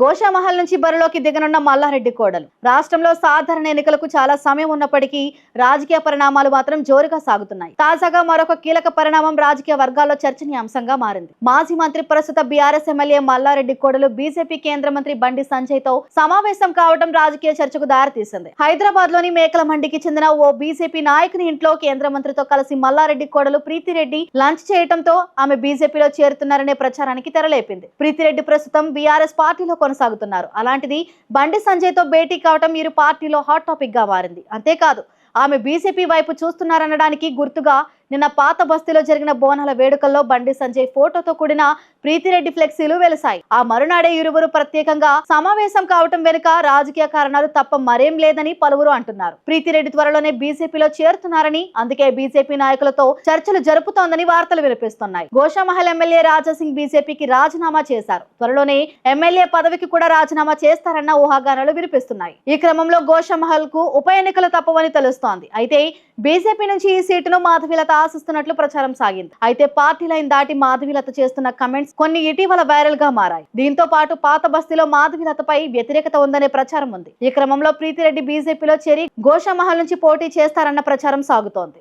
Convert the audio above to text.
గోషామహల్ నుంచి బరిలోకి దిగనున్న మల్లారెడ్డి కోడలు. రాష్ట్రంలో సాధారణ ఎన్నికలకు చాలా సమయం ఉన్నప్పటికీ రాజకీయ పరిణామాలు మాత్రం జోరుగా సాగుతున్నాయి. తాజాగా మరొక కీలక పరిణామం రాజకీయ వర్గాల్లో చర్చనీయాంశంగా మారింది. మాజీ మంత్రి ప్రస్తుత బీఆర్ఎస్ ఎమ్మెల్యే మల్లారెడ్డి కోడలు బీజేపీ కేంద్ర మంత్రి బండి సంజయ్తో సమావేశం కావడం రాజకీయ చర్చకు దారితీసింది. హైదరాబాద్లోని మేకల మండికి చెందిన ఓ బీజేపీ నాయకుని ఇంట్లో కేంద్ర మంత్రితో కలిసి మల్లారెడ్డి కోడలు ప్రీతిరెడ్డి లంచ్ చేయడంతో ఆమె బీజేపీలో చేరుతున్నారనే ప్రచారానికి తెరలేపింది. ప్రీతిరెడ్డి ప్రస్తుతం బీఆర్ఎస్ పార్టీలో కొనసాగుతున్నారు. అలాంటిది బండి సంజయ్తో భేటీ కావడం ఇరు పార్టీలో హాట్ టాపిక్గా మారింది. అంతేకాదు ఆమె బీజేపీ వైపు చూస్తున్నారనడానికి గుర్తుగా నిన్న పాత బస్తీలో జరిగిన బోనాల వేడుకల్లో బండి సంజయ్ ఫోటోతో కూడిన ప్రీతిరెడ్డి ఫ్లెక్సీలు వెలిశాయి ఆ మరునాడే ఇరువురు ప్రత్యేకంగా సమావేశం కావటం వెనుక రాజకీయ కారణాలు తప్ప మరేం లేదని పలువురు అంటున్నారు. ప్రీతిరెడ్డి త్వరలోనే బీజేపీలో చేరుతున్నారని అందుకే బీజేపీ నాయకులతో చర్చలు జరుపుతోందని వార్తలు వినిపిస్తున్నాయి. గోషామహల్ ఎమ్మెల్యే రాజాసింగ్ బీజేపీకి రాజీనామా చేశారు. త్వరలోనే ఎమ్మెల్యే పదవికి కూడా రాజీనామా చేస్తారన్న ఊహాగానాలు వినిపిస్తున్నాయి. ఈ క్రమంలో గోషామహల్కు ఉప ఎన్నికలు తప్పవని తెలుస్తోంది. అయితే బీజేపీ నుంచి ఈ సీటును మాధవిలత ఆశిస్తున్నట్లు ప్రచారం సాగింది. అయితే పార్టీ లైన్ దాటి మాధవీలత చేస్తున్న కమెంట్స్ కొన్ని ఇటీవల వైరల్గా మారాయి. దీంతో పాటు పాత బస్తీలో మాధవీలతపై వ్యతిరేకత ఉందనే ప్రచారం ఉంది. ఈ క్రమంలో ప్రీతిరెడ్డి బీజేపీలో చేరి గోషామహల్ నుంచి పోటీ చేస్తారన్న ప్రచారం సాగుతోంది.